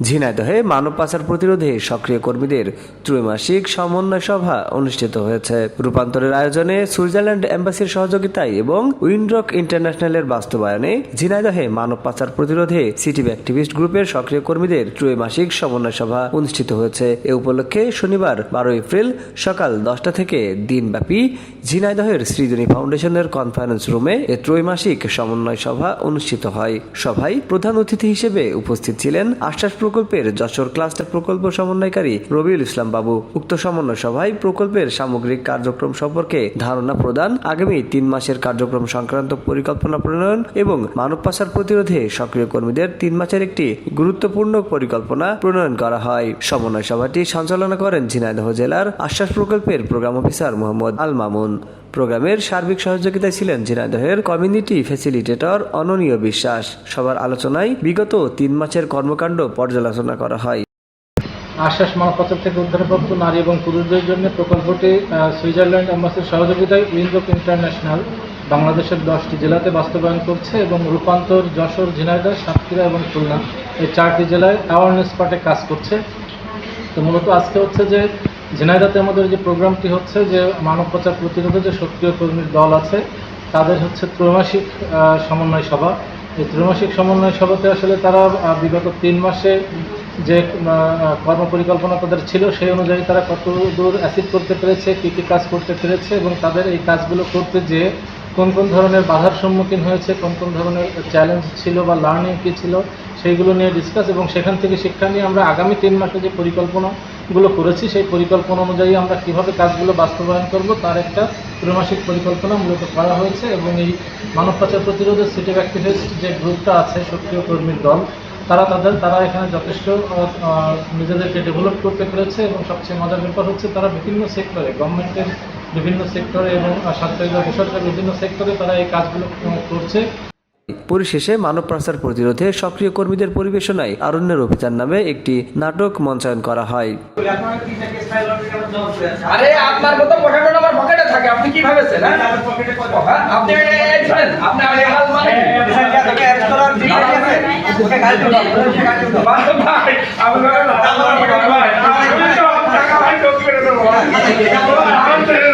ঝিনাইদহে মানব পাচার প্রতিরোধে সক্রিয় কর্মীদের ত্রৈমাসিক সমন্বয় সভা অনুষ্ঠিত হয়েছে। রূপান্তরের আয়োজনে সুইজারল্যান্ড এম্বাসির সহযোগিতায় এবং উইন্ড্রক ইন্টারন্যাশনালের বাস্তবায়নে ঝিনাইদহে মানব পাচার প্রতিরোধে সিটি অ্যাক্টিভিস্ট গ্রুপের সক্রিয় কর্মীদের ত্রৈমাসিক সমন্বয় সভা অনুষ্ঠিত হয়েছে। এ উপলক্ষে শনিবার বারো এপ্রিল সকাল দশটা থেকে দিনব্যাপী ঝিনাইদহের সৃজনী ফাউন্ডেশনের কনফারেন্স রুমে এ ত্রৈমাসিক সমন্বয় সভা অনুষ্ঠিত হয়। সভায় প্রধান অতিথি হিসেবে উপস্থিত ছিলেন আশ্বাস প্রকল্পের যশোর ক্লাস্টার প্রকল্প সমন্বয়কারী রবিউল ইসলাম বাবু উক্ত সমন্বয় সভায় প্রকল্পের সামগ্রিক কার্যক্রম সম্পর্কে ধারণা প্রদান, আগামী তিন মাসের কার্যক্রম সংক্রান্ত পরিকল্পনা প্রণয়ন এবং মানব পাচার প্রতিরোধে সক্রিয় কর্মীদের তিন মাসের একটি গুরুত্বপূর্ণ পরিকল্পনা প্রণয়ন করা হয়। সমন্বয় সভাটি সঞ্চালনা করেন ঝিনাইদহ জেলার আশ্বাস প্রকল্পের প্রোগ্রাম অফিসার মোহাম্মদ আল মামুন। প্রোগ্রামের সার্বিক সহযোগিতায় ছিলেন ঝিনাইদহের কমিউনিটি ফ্যাসিলিটেটর অননীয় বিশ্বাস। সবার আলোচনায় বিগত তিন মাসের কর্মকাণ্ড পর্যালোচনা করা হয়। আশ্বাস মানবপাচার থেকে উদ্ধারপ্রাপ্ত নারী এবং পুরুষদের জন্য প্রকল্পটি সুইজারল্যান্ড এম্বাসির সহযোগিতায় উইন্ডোক ইন্টারন্যাশনাল বাংলাদেশের দশটি জেলাতে বাস্তবায়ন করছে এবং রূপান্তর যশোর, ঝিনাইদহ, সাতক্ষীরা এবং খুলনা এই চারটি জেলায় অ্যাওয়ারনেস পার্টে কাজ করছে। তো মূলত আজকে হচ্ছে যে ঝিনাইদাতে আমাদের যে প্রোগ্রামটি হচ্ছে যে মানব পাচার প্রতিরোধে যে সক্রিয় কর্মীর দল আছে, তাদের হচ্ছে ত্রৈমাসিক সমন্বয় সভা। এই ত্রৈমাসিক সমন্বয় সভাতে আসলে তারা বিগত তিন মাসে যে কর্ম পরিকল্পনা তাদের ছিল, সেই অনুযায়ী তারা কত দূর অ্যাসিড করতে পেরেছে, কী কী কাজ করতে পেরেছে এবং তাদের এই কাজগুলো করতে যে কোন কোন ধরনের বাধার সম্মুখীন হয়েছে, কোন কোন ধরনের চ্যালেঞ্জ ছিল বা লার্নিং কী ছিল, সেইগুলো নিয়ে ডিসকাস এবং সেখান থেকে শিক্ষা নিয়ে আমরা আগামী তিন মাসে যে পরিকল্পনাগুলো করেছি, সেই পরিকল্পনা অনুযায়ী আমরা কীভাবে কাজগুলো বাস্তবায়ন করব, তার একটা ত্রৈমাসিক পরিকল্পনা মূলত করা হয়েছে এবং এই মানব পাচার প্রতিরোধের সিটি অ্যাক্টিভিস্ট যে গ্রুপটা আছে, সক্রিয় কর্মীর দল, তারা তাদের, তারা এখানে যথেষ্ট নিজেদেরকে ডেভেলপ করতে পেরেছে এবং সবচেয়ে মজার ব্যাপার হচ্ছে তারা বিভিন্ন সেক্টরে গভর্নমেন্টের বিভিন্ন সেক্টরে এবং সরকারি বা বেসরকারি বিভিন্ন সেক্টরে তারা এই কাজগুলো করছে পরিশেষে মানব পাচার প্রতিরোধে সক্রিয় কর্মীদের পরিবেশনায় আরণ্যের অভিযান নামে একটি নাটক মঞ্চায়ন করা হয় আরে আপনার মতো পকেটে আমার পকেটে থাকে আপনি কি ভাবেছেন হ্যাঁ? হ্যাঁ? আপনি আপনি আমি